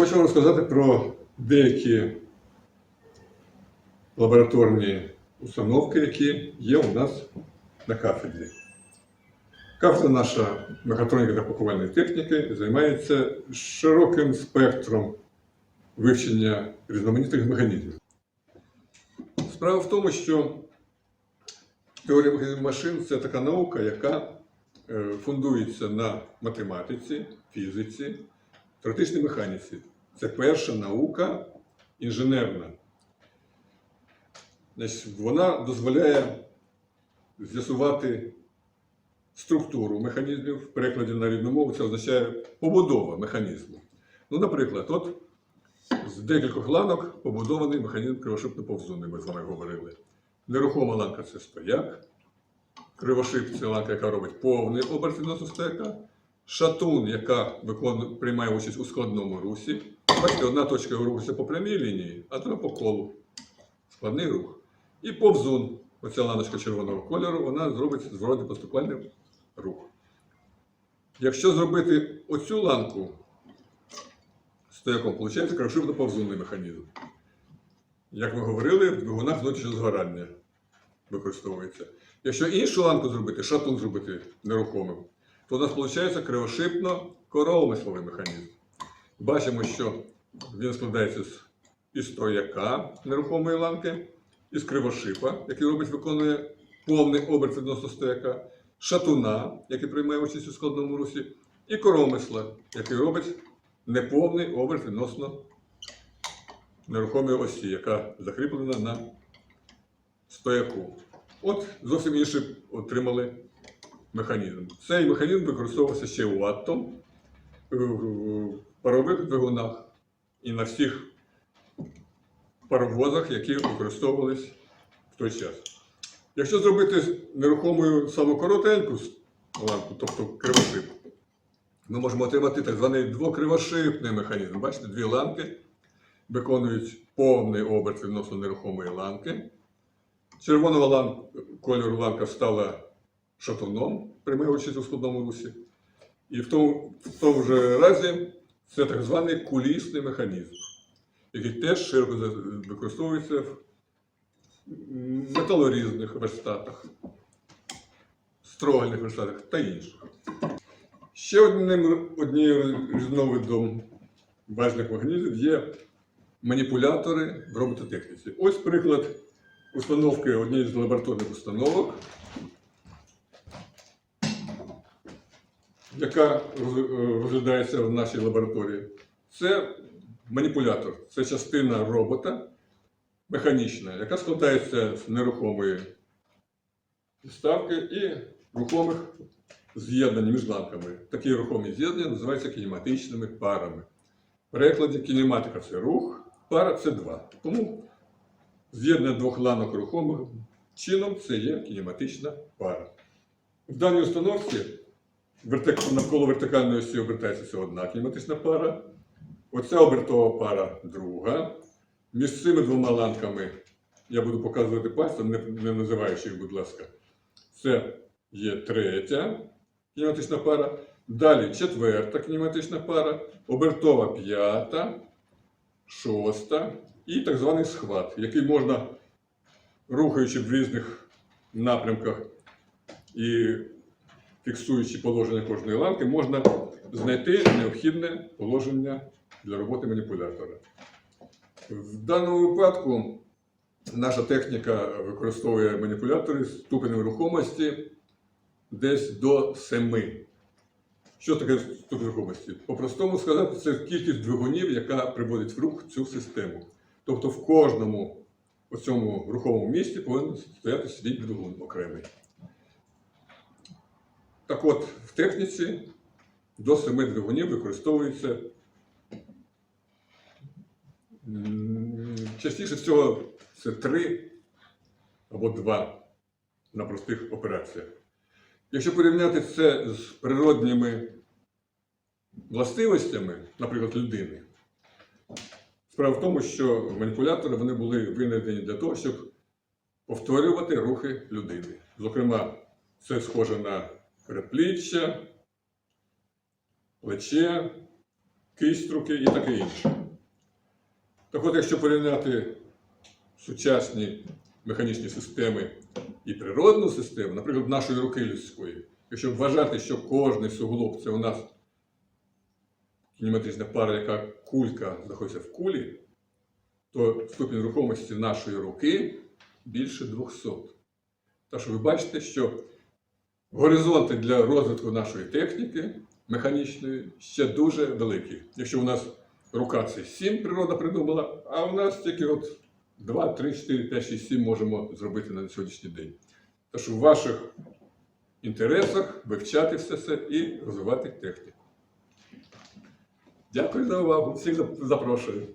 Хочу вам розказати про деякі лабораторні установки, які є у нас на кафедрі. Кафедра наша мехатроніки та пакувальної техніки займається широким спектром вивчення різноманітних механізмів. Справа в тому, що теорія механізмів машин це така наука, яка е, фундується на математиці, фізиці, теоретичній механіці. Це перша наука інженерна. Значить, вона дозволяє з'ясувати структуру механізмів. В перекладі на рідну мову це означає побудова механізму. Ну, наприклад, от з декількох ланок побудований механізм кривошипно-повзунний, ми з вами говорили. Нерухома ланка це стояк. Кривошип це ланка, яка робить повний оберт відносно. Шатун, яка приймає участь у складному русі. Бачите, одна точка рухається по прямій лінії, а друга по колу. Складний рух. І повзун, оця ланочка червоного кольору, вона зробить зворотний поступальний рух. Якщо зробити оцю ланку стояком, виходить кривошипно-повзунний механізм. Як ми говорили, в двигунах внутрішнього згорання використовується. Якщо іншу ланку зробити, шатун зробити нерухомим, то у нас виходить кривошипно-коромисловий механізм. Бачимо, що він складається з із стояка нерухомої ланки, із кривошипа, який робить, виконує повний оберт відносно стояка, шатуна, який приймає участь у складному русі, і коромисла, який робить неповний оберт відносно нерухомої осі, яка закріплена на стояку. От зовсім інший отримали механізм. Цей механізм використовувався ще у Аттом, в парових двигунах і на всіх паровозах, які використовувались в той час. Якщо зробити нерухомою саму коротеньку ланку, тобто кривошип, ми можемо отримати так званий двокривошипний механізм. Бачите, дві ланки виконують повний оберт відносно нерухомої ланки. Червоного лан... кольору ланка стала шатуном, приймає участь у складному русі. І в тому, в тому же разі це так званий кулісний механізм, який теж широко використовується в металорізних верстатах, строгальних верстатах та інших. Ще одним однією різновидом важних механізмів є маніпулятори в робототехніці. Ось приклад установки однієї з лабораторних установок, яка е, розглядається в нашій лабораторії. Це маніпулятор, це частина робота механічна, яка складається з нерухомої підставки і рухомих з'єднань між ланками. Такі рухомі з'єднання називаються кінематичними парами. В перекладі кінематика це рух, пара це два. Тому з'єднання двох ланок рухомих чином це є кінематична пара. В даній установці вертик- навколо вертикальної осі обертається одна кінематична пара. Оця обертова пара друга. Між цими двома ланками я буду показувати пальцем, не, не називаючи їх, будь ласка. Це є третя кінематична пара. Далі четверта кінематична пара, обертова п'ята, шоста і так званий схват, який можна, рухаючи в різних напрямках і фіксуючи положення кожної ланки, можна знайти необхідне положення для роботи маніпулятора. В даному випадку наша техніка використовує маніпулятори з ступенем рухомості десь до 7. Що таке ступень рухомості? По-простому сказати, це кількість двигунів, яка приводить в рух цю систему. Тобто в кожному цьому рухомому місці повинен стояти свій двигун окремий. Так от, в техніці до 7 двигунів використовується частіше всього це 3 або 2 на простих операціях. Якщо порівняти це з природніми властивостями, наприклад, людини, справа в тому, що маніпулятори вони були винайдені для того, щоб повторювати рухи людини. Зокрема, це схоже на передпліччя, плече, кисть руки і таке інше. Так от, якщо порівняти сучасні механічні системи і природну систему, наприклад, нашої руки людської, якщо вважати, що кожний суглоб це у нас кінематрична пара, яка кулька знаходиться в кулі, то ступінь рухомості нашої руки більше 200. Так що ви бачите, що горизонти для розвитку нашої техніки механічної ще дуже великі. Якщо у нас рука це 7 природа придумала, а у нас тільки от 2, 3, 4, 5, 6, 7 можемо зробити на сьогоднішній день. Тож у ваших інтересах вивчати все це і розвивати техніку. Дякую за увагу. Всіх запрошую.